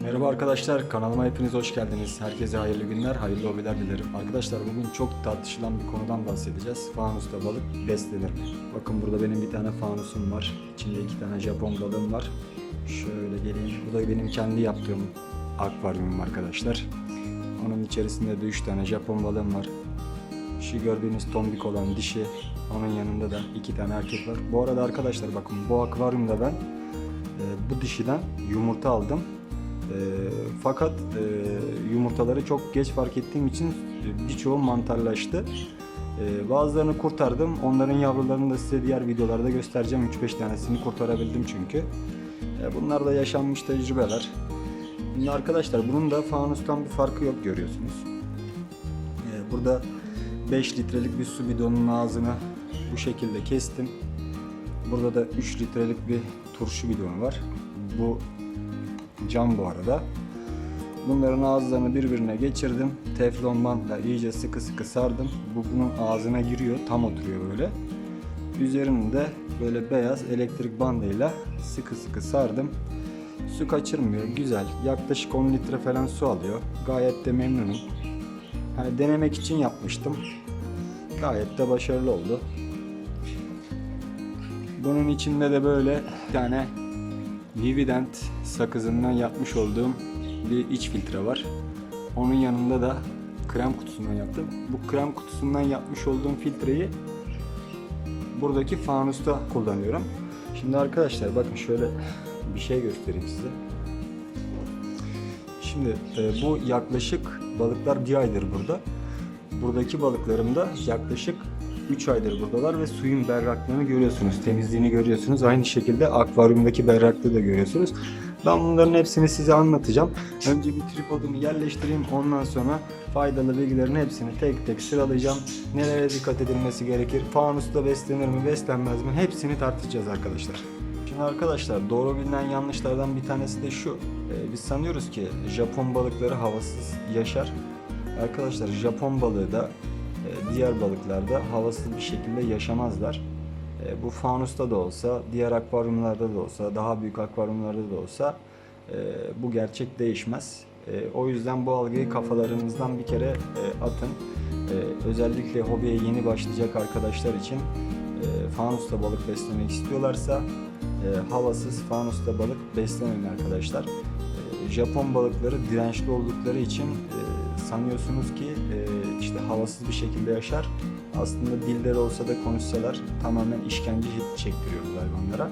Merhaba arkadaşlar, kanalıma hepiniz hoş geldiniz. Herkese hayırlı günler, hayırlı hobiler dilerim. Arkadaşlar bugün çok tartışılan bir konudan bahsedeceğiz. Fanusta balık beslenir mi? Bakın burada benim bir tane fanusum var. İçinde iki tane Japon balığım var. Şöyle geleyim. Bu da benim kendi yaptığım akvaryumum arkadaşlar. Onun içerisinde de üç tane Japon balığım var. Şu gördüğünüz tombik olan dişi. Onun yanında da iki tane erkek var. Bu arada arkadaşlar bakın bu akvaryumda ben e, bu dişiden yumurta aldım. E, fakat e, yumurtaları çok geç fark ettiğim için e, birçoğu mantarlaştı. E, bazılarını kurtardım. Onların yavrularını da size diğer videolarda göstereceğim. 3-5 tanesini kurtarabildim çünkü. E, bunlar da yaşanmış tecrübeler. Şimdi arkadaşlar bunun da fanustan bir farkı yok görüyorsunuz. E, burada 5 litrelik bir su bidonunun ağzını bu şekilde kestim. Burada da 3 litrelik bir turşu bidonu var. Bu cam bu arada. Bunların ağızlarını birbirine geçirdim. Teflon bantla iyice sıkı sıkı sardım. Bu bunun ağzına giriyor, tam oturuyor böyle. Üzerinde böyle beyaz elektrik bandıyla sıkı sıkı sardım. Su kaçırmıyor, güzel. Yaklaşık 10 litre falan su alıyor. Gayet de memnunum. Hani denemek için yapmıştım. Gayet de başarılı oldu. Bunun içinde de böyle bir tane Vivident sakızından yapmış olduğum bir iç filtre var. Onun yanında da krem kutusundan yaptım. Bu krem kutusundan yapmış olduğum filtreyi buradaki fanusta kullanıyorum. Şimdi arkadaşlar bakın şöyle bir şey göstereyim size. Şimdi e, bu yaklaşık balıklar bir aydır burada. Buradaki balıklarım da yaklaşık 3 aydır buradalar ve suyun berraklığını görüyorsunuz, temizliğini görüyorsunuz. Aynı şekilde akvaryumdaki berraklığı da görüyorsunuz. Ben bunların hepsini size anlatacağım. Önce bir tripodumu yerleştireyim. Ondan sonra faydalı bilgilerin hepsini tek tek sıralayacağım. Nelere dikkat edilmesi gerekir? Fanusta beslenir mi, beslenmez mi? Hepsini tartışacağız arkadaşlar. Şimdi arkadaşlar doğru bilinen yanlışlardan bir tanesi de şu. Ee, biz sanıyoruz ki Japon balıkları havasız yaşar. Arkadaşlar Japon balığı da diğer balıklarda havasız bir şekilde yaşamazlar. E, Bu fanusta da olsa, diğer akvaryumlarda da olsa, daha büyük akvaryumlarda da olsa e, bu gerçek değişmez. E, O yüzden bu algıyı kafalarınızdan bir kere e, atın. E, Özellikle hobiye yeni başlayacak arkadaşlar için e, fanusta balık beslemek istiyorlarsa e, havasız fanusta balık beslemeyin arkadaşlar. E, Japon balıkları dirençli oldukları için e, sanıyorsunuz ki e, havasız bir şekilde yaşar. Aslında dilleri olsa da konuşsalar tamamen işkence çektiriyoruz hayvanlara.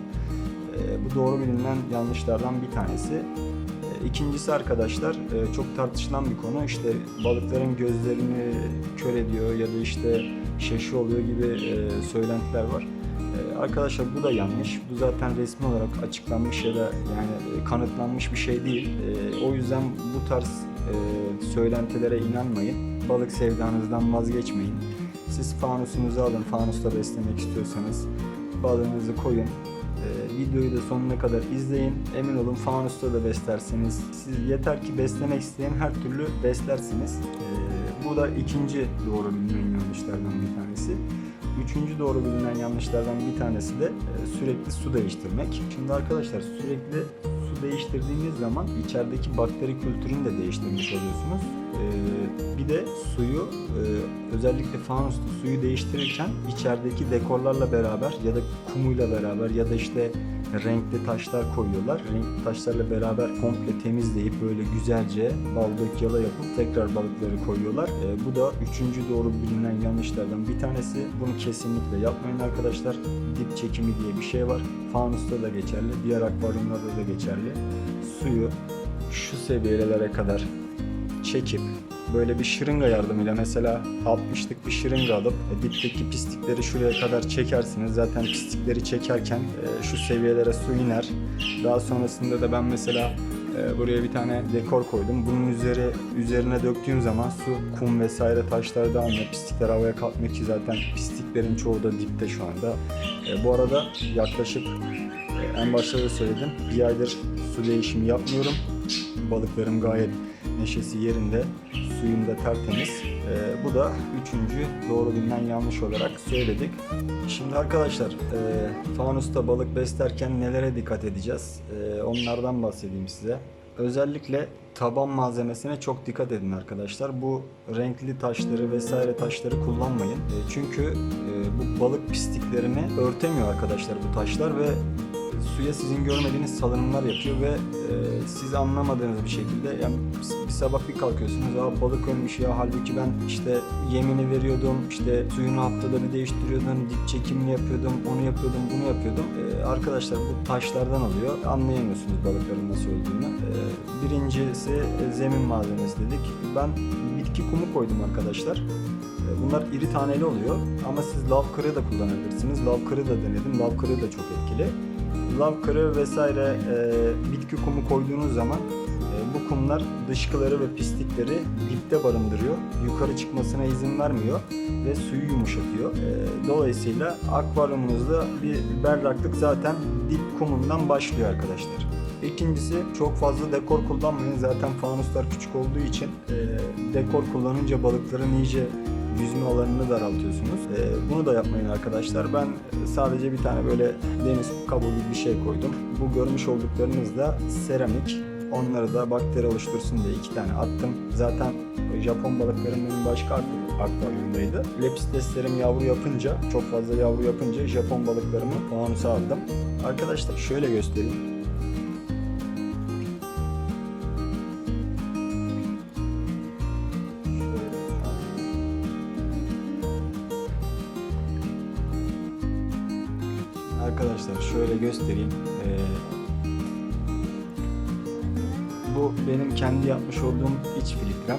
E, bu doğru bilinen yanlışlardan bir tanesi. E, İkincisi arkadaşlar e, çok tartışılan bir konu işte balıkların gözlerini kör ediyor ya da işte şaşı oluyor gibi e, söylentiler var. E, Arkadaşlar bu da yanlış. Bu zaten resmi olarak açıklanmış ya da yani e, kanıtlanmış bir şey değil. E, O yüzden bu tarz e, söylentilere inanmayın. Balık sevdanızdan vazgeçmeyin. Siz fanusunuzu alın, fanusta beslemek istiyorsanız balığınızı koyun. Ee, videoyu da sonuna kadar izleyin. Emin olun fanusta da beslersiniz. Siz yeter ki beslemek isteyen her türlü beslersiniz. Ee, bu da ikinci doğru bilinen yanlışlardan bir tanesi. Üçüncü doğru bilinen yanlışlardan bir tanesi de e, sürekli su değiştirmek. Şimdi arkadaşlar sürekli değiştirdiğiniz zaman içerideki bakteri kültürünü de değiştirmiş oluyorsunuz. Ee, bir de suyu e, özellikle fanusta suyu değiştirirken içerideki dekorlarla beraber ya da kumuyla beraber ya da işte renkli taşlar koyuyorlar. Renkli taşlarla beraber komple temizleyip böyle güzelce bal dök yala yapıp tekrar balıkları koyuyorlar. Ee, bu da üçüncü doğru bilinen yanlışlardan bir tanesi. Bunu kesinlikle yapmayın arkadaşlar. Dip çekimi diye bir şey var. Fanusta da geçerli, diğer akvaryumlarda da geçerli. Suyu şu seviyelere kadar çekip böyle bir şırınga yardımıyla mesela 60'lık bir şırınga alıp e, dipteki pislikleri şuraya kadar çekersiniz. Zaten pislikleri çekerken e, şu seviyelere su iner. Daha sonrasında da ben mesela e, buraya bir tane dekor koydum. Bunun üzeri üzerine döktüğüm zaman su, kum vesaire taşlar dağılmıyor. Pislikler havaya kalkmıyor ki zaten pisliklerin çoğu da dipte şu anda. E, bu arada yaklaşık e, en başta da söyledim. Bir aydır su değişimi yapmıyorum. Balıklarım gayet neşesi yerinde, suyum da tertemiz. Ee, bu da üçüncü doğru bilinen yanlış olarak söyledik. Şimdi arkadaşlar e, fanusta balık beslerken nelere dikkat edeceğiz? E, onlardan bahsedeyim size. özellikle taban malzemesine çok dikkat edin arkadaşlar. Bu renkli taşları vesaire taşları kullanmayın. E, Çünkü e, bu balık pisliklerini örtemiyor arkadaşlar bu taşlar ve suya sizin görmediğiniz salınımlar yapıyor ve e, siz anlamadığınız bir şekilde yani bir sabah bir kalkıyorsunuz Aa, balık ölmüş ya halbuki ben işte yemini veriyordum işte suyunu haftada bir değiştiriyordum dip çekimini yapıyordum onu yapıyordum bunu yapıyordum E, arkadaşlar bu taşlardan oluyor anlayamıyorsunuz balıkların nasıl öldüğünü E, birincisi e, zemin malzemesi dedik ben bitki kumu koydum arkadaşlar E, Bunlar iri taneli oluyor ama siz lav kırığı da kullanabilirsiniz. Lav kırığı da denedim. Lav kırığı da çok etkili. Lav kırığı vesaire e, bitki kumu koyduğunuz zaman e, bu kumlar dışkıları ve pislikleri dipte barındırıyor. Yukarı çıkmasına izin vermiyor ve suyu yumuşatıyor. E, dolayısıyla akvaryumunuzda bir berraklık zaten dip kumundan başlıyor arkadaşlar. İkincisi çok fazla dekor kullanmayın. Zaten fanuslar küçük olduğu için e, dekor kullanınca balıkların iyice yüzme alanını daraltıyorsunuz. Ee, bunu da yapmayın arkadaşlar. Ben sadece bir tane böyle deniz kabuğu gibi bir şey koydum. Bu görmüş olduklarınız da seramik. Onları da bakteri oluştursun diye iki tane attım. Zaten Japon balıklarının başka ak- akvaryumdaydı. Lepisteslerim yavru yapınca, çok fazla yavru yapınca Japon balıklarımı fanusa aldım. Arkadaşlar şöyle göstereyim. Şöyle göstereyim. Ee, bu benim kendi yapmış olduğum iç filtrem.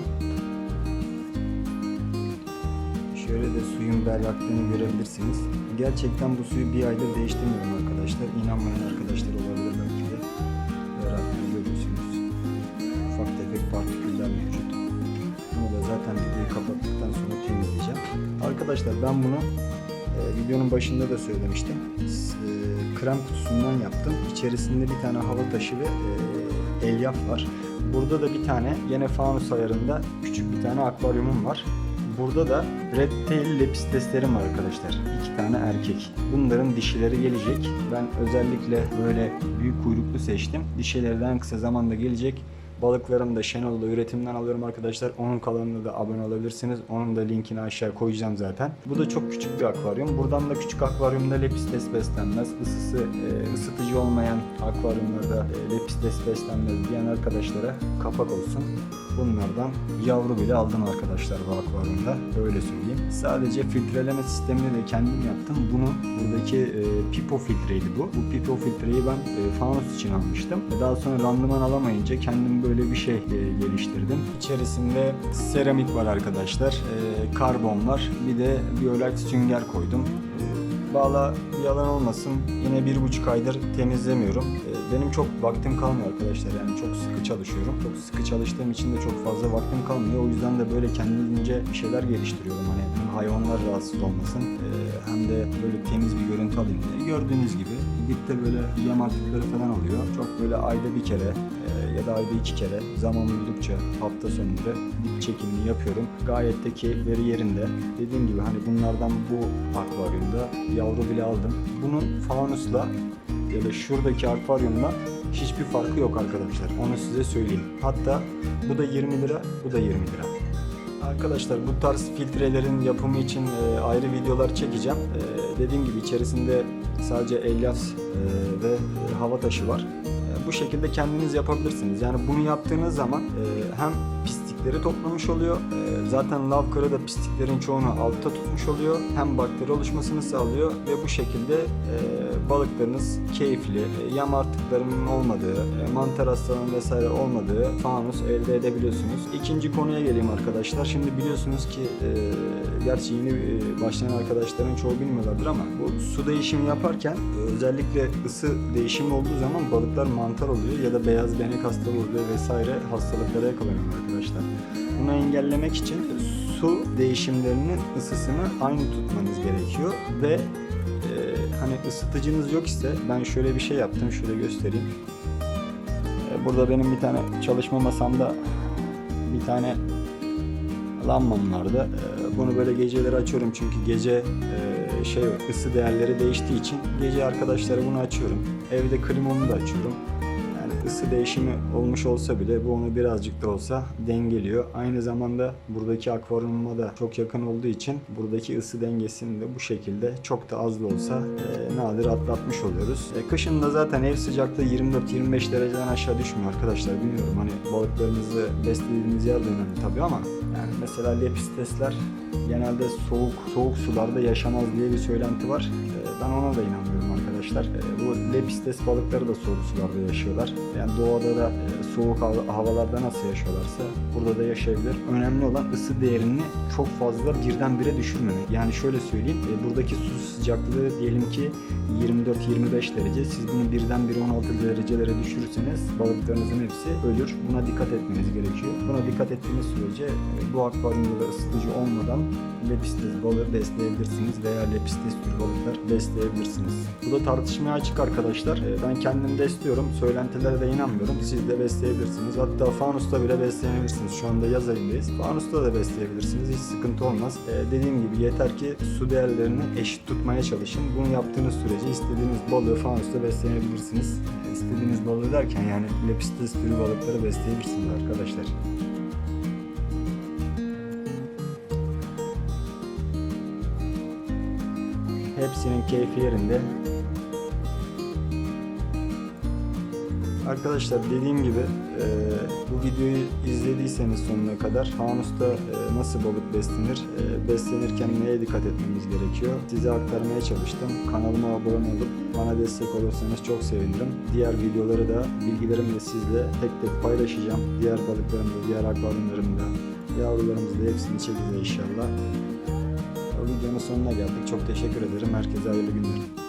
Şöyle de suyun berraklığını görebilirsiniz. Gerçekten bu suyu bir aydır değiştirmiyorum arkadaşlar. İnanmayan arkadaşlar olabilir belki de. Berraklığı görüyorsunuz. Ufak tefek partiküller mevcut. Bunu da zaten videoyu kapattıktan sonra temizleyeceğim. Arkadaşlar ben bunu e, videonun başında da söylemiştim. E, krem kutusundan yaptım. İçerisinde bir tane hava taşı ve e, elyaf var. Burada da bir tane yine fanus ayarında küçük bir tane akvaryumum var. Burada da red tail lepisteslerim var arkadaşlar. İki tane erkek. Bunların dişileri gelecek. Ben özellikle böyle büyük kuyruklu seçtim. Dişileri de en kısa zamanda gelecek. Balıklarım da Şenol'da üretimden alıyorum arkadaşlar. Onun kanalına da abone olabilirsiniz. Onun da linkini aşağı koyacağım zaten. Bu da çok küçük bir akvaryum. Buradan da küçük akvaryumda lepistes beslenmez. Isısı e, ısıtıcı olmayan akvaryumlarda e, lepistes beslenmez diyen arkadaşlara kapak olsun. Bunlardan yavru bile aldım arkadaşlar bu akvaryumda. Öyle söyleyeyim. Sadece filtreleme sistemini de kendim yaptım. Bunu buradaki e, pipo filtreydi bu. Bu pipo filtreyi ben e, fanus için almıştım. Daha sonra randıman alamayınca kendim böyle bir şey e, geliştirdim. İçerisinde seramik var arkadaşlar. E, karbon var. Bir de biyolak sünger koydum. E, Valla yalan olmasın yine bir buçuk aydır temizlemiyorum. Benim çok vaktim kalmıyor arkadaşlar yani çok sıkı çalışıyorum. Çok sıkı çalıştığım için de çok fazla vaktim kalmıyor. O yüzden de böyle kendimce bir şeyler geliştiriyorum. Hani hem hayvanlar rahatsız olmasın e, hem de böyle temiz bir görüntü alayım diye. Gördüğünüz gibi dipte böyle yem artıkları falan oluyor. Çok böyle ayda bir kere ya da ayda iki kere zaman buldukça hafta sonları dip çekimini yapıyorum. Gayet de keyifleri yerinde. Dediğim gibi hani bunlardan bu akvaryumda yavru bile aldım. Bunun fanusla ya da şuradaki akvaryumla hiçbir farkı yok arkadaşlar. Onu size söyleyeyim. Hatta bu da 20 lira, bu da 20 lira. Arkadaşlar bu tarz filtrelerin yapımı için e, ayrı videolar çekeceğim. E, dediğim gibi içerisinde sadece elyaf e, ve e, hava taşı var. Bu şekilde kendiniz yapabilirsiniz. Yani bunu yaptığınız zaman e, hem pislikleri toplamış oluyor. e, zaten lav karı da pisliklerin çoğunu altta tutmuş oluyor. Hem bakteri oluşmasını sağlıyor ve bu şekilde e, balıklarınız keyifli, e, yem artıklarının olmadığı, e, mantar hastalığının vesaire olmadığı fanus elde edebiliyorsunuz. İkinci konuya geleyim arkadaşlar. Şimdi biliyorsunuz ki e, gerçi yeni başlayan arkadaşların çoğu bilmiyorlardır ama bu su değişimi yaparken özellikle ısı değişimi olduğu zaman balıklar mantar oluyor ya da beyaz benek hastalığı oluyor vesaire hastalıklara yakalanıyor arkadaşlar. Bunu engellemek için su değişimlerinin ısısını aynı tutmanız gerekiyor ve e, hani ısıtıcınız yok ise ben şöyle bir şey yaptım şöyle göstereyim. E, burada benim bir tane çalışma masamda bir tane lambam vardı. E, bunu böyle geceleri açıyorum çünkü gece e, şey ısı değerleri değiştiği için gece arkadaşlara bunu açıyorum. Evde klimamı da açıyorum. Isı değişimi olmuş olsa bile bu onu birazcık da olsa dengeliyor. Aynı zamanda buradaki akvaryumuma da çok yakın olduğu için buradaki ısı dengesini de bu şekilde çok da az da olsa e, nadir atlatmış oluyoruz. E, kışın da zaten ev sıcaklığı 24-25 dereceden aşağı düşmüyor arkadaşlar. Bilmiyorum hani balıklarınızı beslediğiniz yer de önemli tabii ama yani mesela lepistesler genelde soğuk soğuk sularda yaşamaz diye bir söylenti var. E, ben ona da inanmıyorum arkadaşlar. E, bu lepistes balıkları da soğuk sularda yaşıyorlar. Yani doğada da e, soğuk hava- havalarda nasıl yaşıyorlarsa burada da yaşayabilir. Önemli olan ısı değerini çok fazla birdenbire düşürmemek. Yani şöyle söyleyeyim. e, buradaki su sıcaklığı diyelim ki 24-25 derece. Siz bunu birdenbire 16 derecelere düşürürseniz balıklarınızın hepsi ölür. Buna dikkat etmeniz gerekiyor. Buna dikkat ettiğiniz sürece e, bu akvaryumda da ısıtıcı olmadan lepistes balığı besleyebilirsiniz veya lepistes türü balıklar besleyebilirsiniz. Bu da tartışmaya açık arkadaşlar. E, Ben kendim besliyorum. Söylentilere de inanmıyorum. Siz de besleyebilirsiniz. Hatta fanusta bile besleyebilirsiniz. Şu anda yaz ayındayız. Fanusta da besleyebilirsiniz. Hiç sıkıntı olmaz. E, Dediğim gibi yeter ki su değerlerini eşit tutmaya çalışın. Bunu yaptığınız sürece istediğiniz balığı fanusta besleyebilirsiniz. E, İstediğiniz balığı derken yani lepistes türü balıkları besleyebilirsiniz arkadaşlar. Hepsinin keyfi yerinde. Arkadaşlar dediğim gibi e, bu videoyu izlediyseniz sonuna kadar fanusta e, nasıl balık beslenir, e, beslenirken neye dikkat etmemiz gerekiyor size aktarmaya çalıştım. Kanalıma abone olup bana destek olursanız çok sevinirim. Diğer videoları da bilgilerimi de sizle tek tek paylaşacağım. Diğer balıklarımda, diğer akvaryumlarımda, yavrularımızda hepsini çekeceğiz inşallah. O videonun sonuna geldik. Çok teşekkür ederim. Herkese hayırlı günler.